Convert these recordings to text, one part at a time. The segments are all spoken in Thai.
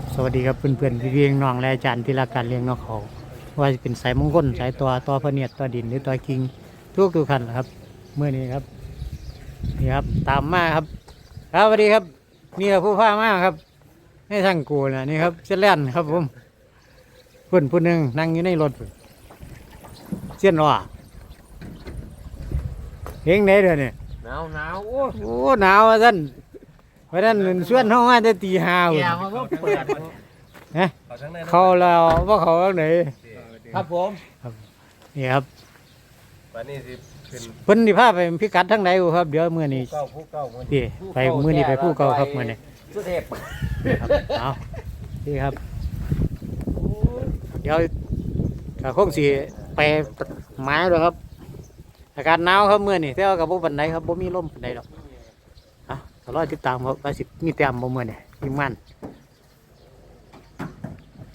ครับสวัสดีครับเพื่อนๆพี่ๆน้องๆและอาจารย์ที่รักการเลี้ยงนกเขาว่าจะเป็นสายมงคลสายตัวตัวพะเนียดตัวดินหรือตัวคิงทุกทุกๆคันนะครับเมื่อนี้ครับนี่ครับตามมาครับ ครับสวัสดีครับนี่ครับผู้พามาครับให้ทางกูนะนี่ครับเส้นแล่นครับผมเพื่อนผู้หนึ่งนั่งอยู่ในรถพุ่นเส้นว่าเฮงไหนเด้อเนี่ยหนาวหนาวโอ้โอ้หนาวอะท่าน เพราะนั้นส่วนห้องมาจะตีห้าพุ่นแย่มาก็เปิดฮะเขาเราว่าเขาเอาไหนครับผมนี่ครับวันนี้สิขึ้นเพิ่นที่พาไปพิกัดทั้งไหนอยู่ครับ เดี๋ยวมื้อนี้เก้าผู้เก้ามื้อนี้พี่ไปมื้อนี้ไปผู้เก่าครับมื้อนี้สุเทพครับเอาพี่ครับ เดี๋ยวก็คงสิไปไม้ด้วยครับ อากาศหนาวครับมื้อนี้แต่ว่าก็บ่ปานใดครับบ่มีลมปานใดดอกอะก็ รอติดตามครับว่าสิมีแต้มบ่มื้อนี้ทีมงาน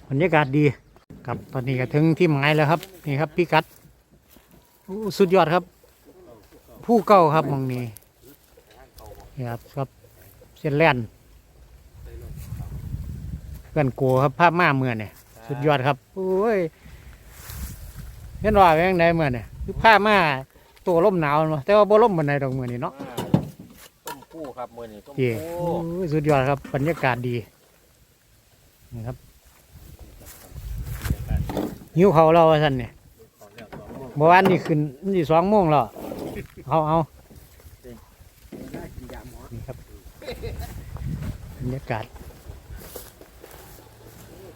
บรรยากาศดีครับตอนนี้ก็ถึงที่หมายแล้วครับนี่ครับพิกัดสุดยอดครับ ผู้เก่าครับมองนี้นี่ครับครับเส้นแล่นเพื่อนโกครับภาพมาเมื่อเนี่ยสุดยอดครับโอ้ยเห็นว่าเป็นยังไงเมื่อเนี่ยคือผ้ามาตัวล่มหนาวเนาะแต่ว่าบ่ล่มบันไดดอกเมื่อนี้เนาะ คู่ครับมือนี้ต้มเย่คู่โอ้ยสุดยอดครับบรรยากาศดีนี่ครับหิวเขาวเราว่าท่านเนี่ยเมื่อวานนี่ขึ้นนี่สองโมงแล้วเอาเอานี่ครับบรรยากาศ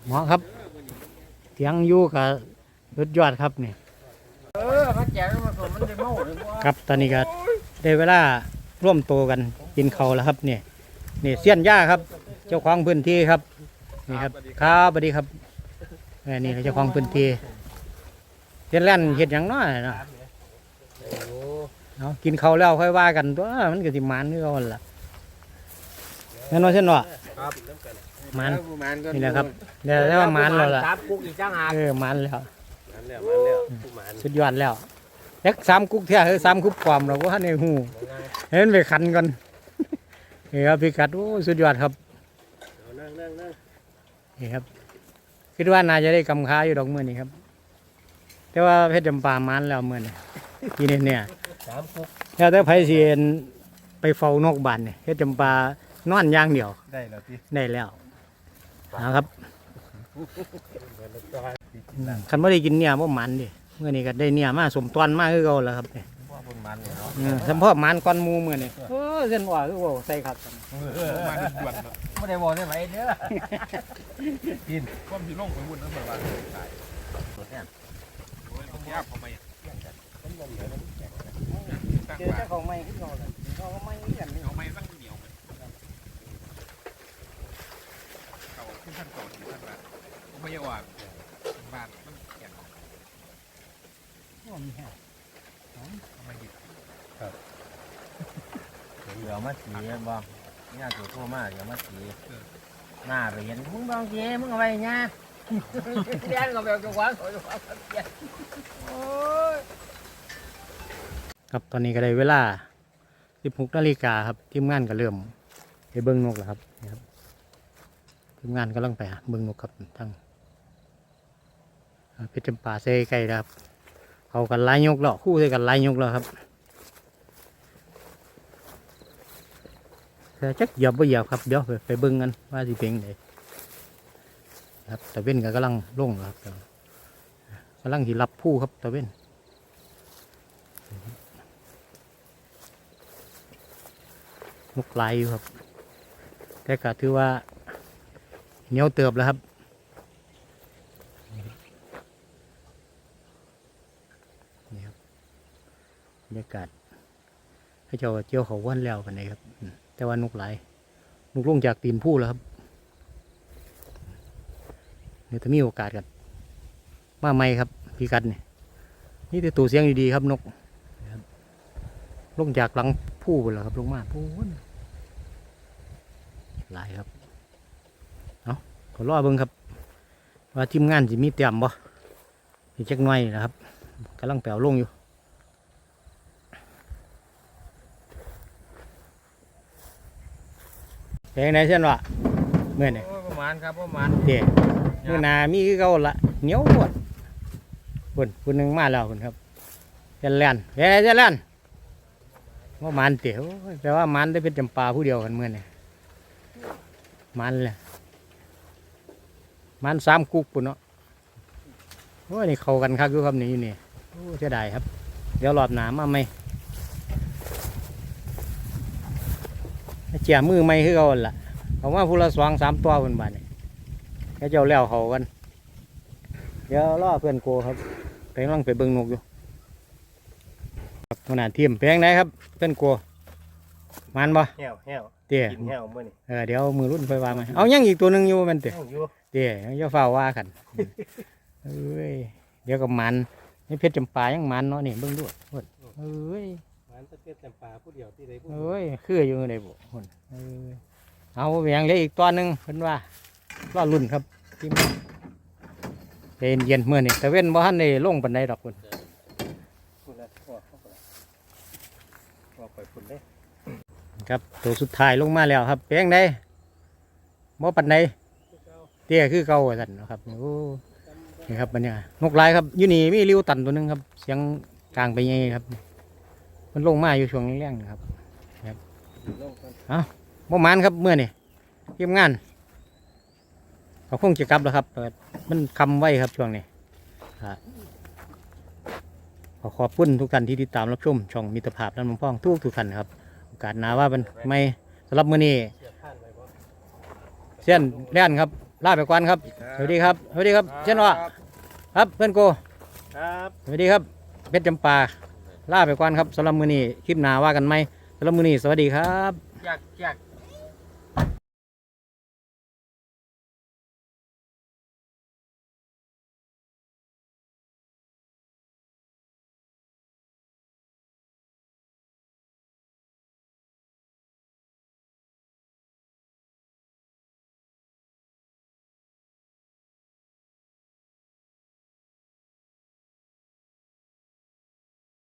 เหมาะครับเตียงอยู่กับสุดยอดครับนี่เออมาแจกมาสมมันจะเมาเลยว่าครับตอนนี้ก็ได้เวลา ร่วมโตวกันกินเขาวแล้วครับเนี่ยนี่เสี้ยนย่าครับ เจ้าของพื้นที่ครับนี่ครับครับสวัสดีครับเออนี่เจ้าของพื้นที่เสี้ยนแล่นเห็ดอย่างน้อยเนาะเอากินเขาวแล้วค่อยว่ากันตัวมันก็สิมันคือเขาหั่นล่ะงั้นว่าเช่นว่ามันนี่แหละครับเดี๋ยวได้ว่ามันแล้วล่ะครับกุ๊กอีกจ้างหากเออมันแล้วมันแล้วมันแล้วผู้หมานสุดยอดแล้ว เล็กสามกุ๊กเท่าเฮ้ยสามกุ๊กความเราก็ให้ในหูเห็นไปขันกันนี่ครับพี่กัดโอ้สุดยอดครับเอานั่งนั่งนั่งนี่ครับคิดว่าน่าจะได้กำค้าอยู่ดอกเมื่อนี้ครับ แต่ว่าเพชรจำปามันแล้วเมื่อนี้ทีนี้เนี่ยสามคุกแล้วแต่ไผเสียนไปเฝ้านกบานเนี่ยเพชรจำปานอนอย่างเดียว ได้แล้วที่ได้แล้วนะครับคันไม่ได้กินเนี่ยว่ามันดิเมื่อนี้ก็ได้เนี่ยมาสมตอนมากคือเก่าแล้วครับเนี่ยว่าคนมันเนี่ยเนาะเออสัมพ่อมันก้อนหมูเมื่อนี่โอ้เส้นว่าคือว่าใส่ขัดกันเออมันด่วนเนาะไม่ได้บอกได้ไหมเด้อกินความสิลงไปวุ่นนั่นแบบว่าตายโอ้ยต้องแยกเข้าไปตั้งเจอปาเจ้ากของไม่ขึ้นเขาเลยเขาก็ไม่กันนี่เอาไม้ตั้งเหนียวมันเขาขึ้นท่านก่อนที่ท่านบ้านไม่ยาว่าบ้านมันแข็ง มีแฮะเอามาหยิบเดี๋ยวมาสีบ่เนี่ยตัวทั่วมากเดี๋ยวมาสีหน้าไปเห็นมึงบางทีมึงเอาไปเนี่ยเลี้ยงกับแบบจังหวะสวยจังหวะเลี้ยงโอ้ยครับตอนนี้ก็ได้เวลา16นาฬิกาครับทีมงานก็เริ่มไปเบิ้งนกแล้วครับนี่ครับทีมงานกำลังไปหาเบิ้งนกครับทั้งอ่าเพชรจำปาเซไก่ครับ เขากันไล่ยกแล้วคู่ใส่กันไล่ยกแล้วครับแต่จักหยียบบ่หยียบครับเดี๋ยวไปไปเบิ้งกันว่าสิเป็นไงครับตะเว้นก็กำลังลงครับกำลังที่รับผู้ครับตะเว้นนกลายอยู่ครับแต่ก็ถือว่าเหนียวเติบแล้วครับ นี่ครับบ รยากาศให้เจ้าเจียวเขาวันแล้วกันเลยครับ แต่ว่านกหลายนกลงจากตีนผู้แล้วครับเดี๋ยวจะมีโอกาสกันมาไม่ครับพี่กัดนี่นี่แต่ตัวเสียงดีๆครับนกลงจากหลังผู้ไปแล้วครับลงมาพูนหลายครับเอาะขอรอเบิ่งครับ ว่าทีมงานสิมีเตรียมบ่อีกจักหน่อยนะครับกำลังแปลวลงอยู่ เป็นยังไงเช่นวะเมื่อนี่โอ้ยหมานครับบ่หมานเด้มื้อหน้ามีคือเก่าละเหนียวหมดคนคนหนึงมาแล้วคนครับเจนแลนเฮ้ยเจนแลนว่ามันเตี๋ยวแต่ว่ามันได้เป็นจำปาผู้เดียวกันเมื่อนี่มันเลยมันสามกุกปุ่นเนาะโอ้ยนี่เข้ากันคักอยู่ครับนี่อยู่นี่โอ้เสียดายครับ เดี๋ยวรอบหนามาไหม เจียมือไม่คือเขาหั่นล่ะเขาว่าผู้ละสองสามตัวคนบ้านนี่แค่เจ้าแล้วเขากันเดี๋ยวรอเพื่อนโกครับไปกำลังไปเบิ่งนกอยู่ครับขนาดทีมเป็นยังไงครับ เพื่อนโกมันบ่แห้วแห้วเตี๋ยกินแห้วมื้อนี้เออเดี๋ยวมือรุ่นไปวางมาเอายังอีกตัวหนึ่งอยู่แมันเตี๋ยยังอยู่เตี๋ยยังจะฝ้าว่ากันเอ้ยเดี๋ยวกับมันนี่เพชรจำปายังมันเนาะนี่เบิ่งด้วยเพิ่นเอ้ย มันตะเกียบจำปาผู้เดียวที่ใดผู้เอ้ยคืออยู่ในบ่เพิ่นเอ้ยเอาแหวงเหลยอีกตัวหนึ่งเพิ่นว่ารอรุ่นครับทีมใจเย็นๆเมื่อนี่แต่เว้นบ่ทันได้ลงปานใดดอกเพิ่นผู้ละพวกเขาก็พวกไปพุ่นเด้ครับตัวสุดท้ายลงมาแล้วครับเพียงใดบ่ปันใดเตี้ยคือเก่าว่าซั่นเนาะครับโอ้นี่ครับบรรยากาศนกหลายครับอยู่นี่มีริ้วตันตัวหนึงครับ เสียงกลางไปยังไงครับ มันลงมาอยู่ช่วงแรงๆนะครับลงกันบ่หมานครับเมื่อนี่ทีมงานเขาคงจะกลับแล้วครับเปิดมันคำไว้ครับช่วงนี้ครับขอขอบคุณทุกท่านที่ติดตามรับชมช่องมิตรภาพน้ำมันพ่องทุกทุกๆท่านครับโอกาสหนาว่าเป็นไม่สำหรับมื้อนี้เสียบผ่านไปบ่เส้นเล่นครับลาไปก่อนครับสวัสดีครับสวัสดีครับเช่นว่าครับเพื่อนโกครับสวัสดีครับเพชรจำปา ลาไปก่อนครับสำหรับมือนี้คลิปหน้าว่ากันไหมสำหรับมือนี้สวัสดีครับ อยากอยาก